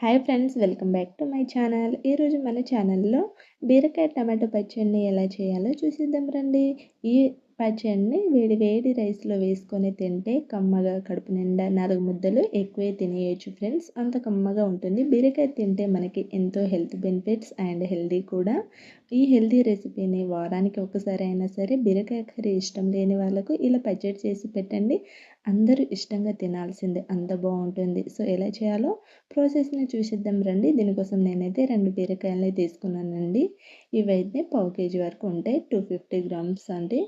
Hi friends welcome back to my channel ఈరోజు మన ఛానల్లో బీరకాయ టమాటో పచ్చడిని ఎలా చేయాలో చూసిద్దాం రండి. ఈ పచ్చడిని వేడి వేడి రైస్లో వేసుకొని తింటే కమ్మగా కడుపు నిండా నాలుగు ముద్దలు ఎక్కువే తినేయచ్చు ఫ్రెండ్స్ అంత కమ్మగా ఉంటుంది. బీరకాయ తింటే మనకి ఎంతో హెల్త్ బెనిఫిట్స్ అండ్ హెల్దీ కూడా. ఈ హెల్దీ రెసిపీని వారానికి ఒకసారి అయినా సరే బీరకాయ కర్రీ ఇష్టం లేని వాళ్ళకు ఇలా పచ్చడి చేసి పెట్టండి. అందరూ ఇష్టంగా తినాల్సిందే అంత బాగుంటుంది. సో ఎలా చేయాలో ప్రాసెస్ని చూసిద్దాం రండి. దీనికోసం నేనైతే రెండు బీరకాయలని తీసుకున్నానండి. ఇవైతే పావు కేజీ వరకు ఉంటాయి. టూ ఫిఫ్టీ గ్రామ్స్ అంటే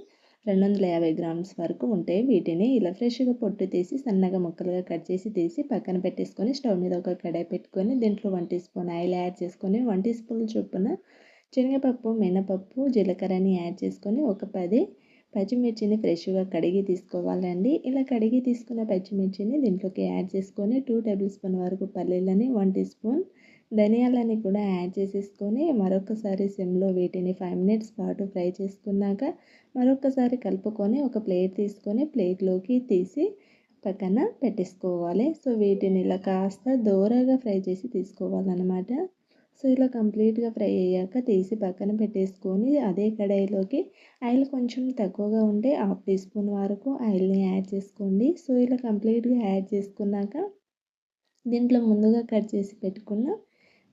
రెండు వందల యాభై గ్రామ్స్ వరకు ఉంటాయి. వీటిని ఇలా ఫ్రెష్గా పొట్టు తీసి సన్నగా ముక్కలుగా కట్ చేసి తీసి పక్కన పెట్టేసుకొని స్టవ్ మీద ఒక కడాయి పెట్టుకొని దీంట్లో one teaspoon oil add చేసుకొని వన్ టీ స్పూన్ చొప్పున శనగపప్పు మినపప్పు జీలకర్రని యాడ్ చేసుకొని ఒక పది పచ్చిమిర్చిని ఫ్రెష్గా కడిగి తీసుకోవాలండి. ఇలా కడిగి తీసుకున్న పచ్చిమిర్చిని దీంట్లోకి యాడ్ చేసుకొని టూ టేబుల్ స్పూన్ వరకు పల్లీలని వన్ టీ స్పూన్ ధనియాలని కూడా యాడ్ చేసేసుకొని మరొకసారి సిమ్లో వీటిని ఫైవ్ మినిట్స్ పాటు ఫ్రై చేసుకున్నాక మరొకసారి కలుపుకొని ఒక ప్లేట్ తీసుకొని ప్లేట్లోకి తీసి పక్కన పెట్టేసుకోవాలి. సో వీటిని ఇలా కాస్త దూరగా ఫ్రై చేసి తీసుకోవాలన్నమాట. సో ఇలా కంప్లీట్గా ఫ్రై అయ్యాక తీసి పక్కన పెట్టేసుకొని అదే కడాయిలోకి ఆయిల్ కొంచెం తక్కువగా ఉంటే హాఫ్ టీ స్పూన్ వరకు ఆయిల్ని యాడ్ చేసుకోండి. సో ఇలా కంప్లీట్గా యాడ్ చేసుకున్నాక దీంట్లో ముందుగా కట్ చేసి పెట్టుకున్న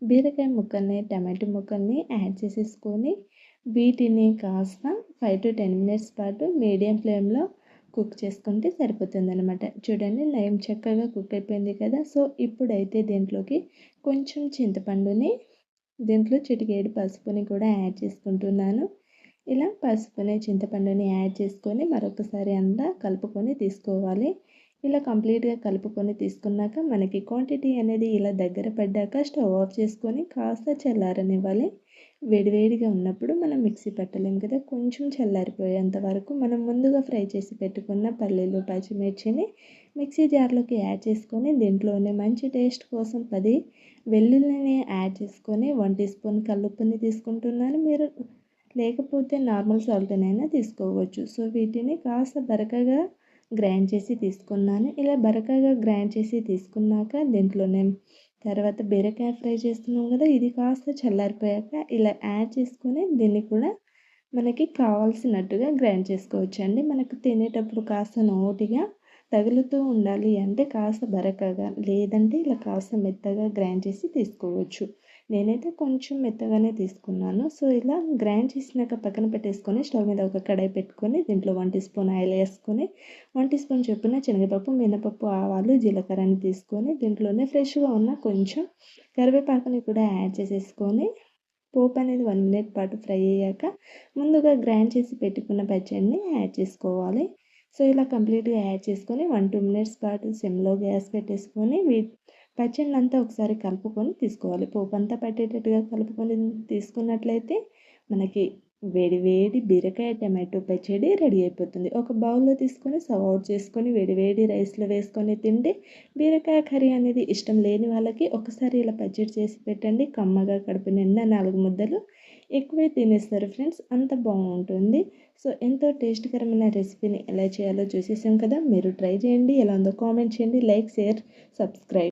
బీరకాయ ముక్కల్ని టమాటో ముక్కల్ని యాడ్ చేసేసుకొని వీటిని కాస్త ఫైవ్ టు టెన్ మినిట్స్ పాటు మీడియం ఫ్లేమ్లో కుక్ చేసుకుంటే సరిపోతుంది అనమాట చూడండి నయం చక్కగా కుక్ అయిపోయింది కదా! సో ఇప్పుడైతే దీంట్లోకి కొంచెం చింతపండుని దీంట్లో చిటికేడు పసుపుని కూడా యాడ్ చేసుకుంటున్నాను. ఇలా పసుపుని చింతపండుని యాడ్ చేసుకొని మరొకసారి అంతా కలుపుకొని తీసుకోవాలి. ఇలా కంప్లీట్గా కలుపుకొని తీసుకున్నాక మనకి క్వాంటిటీ అనేది ఇలా దగ్గర పడ్డాక స్టవ్ ఆఫ్ చేసుకొని కాస్త చల్లారనివ్వాలి. వేడివేడిగా ఉన్నప్పుడు మనం మిక్సీ పట్టలేం కదా కొంచెం చల్లారిపోయేంత వరకు మనం ముందుగా ఫ్రై చేసి పెట్టుకున్న పల్లీలు పచ్చిమిర్చిని మిక్సీ జార్లోకి యాడ్ చేసుకొని దీంట్లోనే మంచి టేస్ట్ కోసం పది వెల్లుల్లిని యాడ్ చేసుకొని వన్ టీ స్పూన్ కల్లుప్పుని తీసుకుంటున్నాను. మీరు లేకపోతే నార్మల్ సాల్ట్నైనా తీసుకోవచ్చు. సో వీటిని కాస్త బరకగా గ్రైండ్ చేసి తీసుకున్నాను. ఇలా బరకగా గ్రైండ్ చేసి తీసుకున్నాక దీంట్లోనే తర్వాత బీరకాయ ఫ్రై చేస్తున్నాం కదా ఇది కాస్త చల్లారిపోయాక ఇలా యాడ్ చేసుకొని దీన్ని కూడా మనకి కావాల్సినట్టుగా గ్రైండ్ చేసుకోవచ్చు అండి మనకు తినేటప్పుడు కాస్త నోటిగా తగులుతూ ఉండాలి అంటే కాస్త బరకగా లేదంటే ఇలా కాస్త మెత్తగా గ్రైండ్ చేసి తీసుకోవచ్చు. నేనైతే కొంచెం మెత్తగానే తీసుకున్నాను. సో ఇలా గ్రైండ్ చేసినాక పక్కన పెట్టేసుకొని స్టవ్ మీద ఒక కడాయి పెట్టుకొని దీంట్లో వన్ టీ స్పూన్ ఆయిల్ వేసుకొని వన్ టీ స్పూన్ చొప్పున శనగపప్పు మినపప్పు ఆవాలు జీలకర్రని తీసుకొని దీంట్లోనే ఫ్రెష్గా ఉన్న కొంచెం కరివేపాకుని కూడా యాడ్ చేసేసుకొని పోపు అనేది వన్ మినిట్ పాటు ఫ్రై అయ్యాక ముందుగా గ్రైండ్ చేసి పెట్టుకున్న పచ్చడిని యాడ్ చేసుకోవాలి. సో ఇలా కంప్లీట్గా యాడ్ చేసుకొని వన్ టూ మినిట్స్ పాటు సిమ్లో గ్యాస్ పెట్టేసుకొని వీ పచ్చడిని అంతా ఒకసారి కలుపుకొని తీసుకోవాలి. పోపు అంతా పట్టేటట్టుగా కలుపుకొని తీసుకున్నట్లయితే మనకి వేడివేడి బీరకాయ టమాటో పచ్చడి రెడీ అయిపోతుంది. ఒక బౌల్లో తీసుకొని సర్వ్ అవుట్ చేసుకొని వేడివేడి రైస్లో వేసుకొని తింటే బీరకాయ కర్రీ అనేది ఇష్టం లేని వాళ్ళకి ఒకసారి ఇలా పచ్చడి చేసి పెట్టండి. కమ్మగా కడుపు నిండా నాలుగు ముద్దలు ఎక్కువే తినేస్తారు ఫ్రెండ్స్. అంత బాగుంటుంది. సో ఎంతో టేస్ట్కరమైన రెసిపీని ఎలా చేయాలో చూసేసాం కదా. మీరు ట్రై చేయండి. ఎలా ఉందో కామెంట్ చేయండి. Like share subscribe.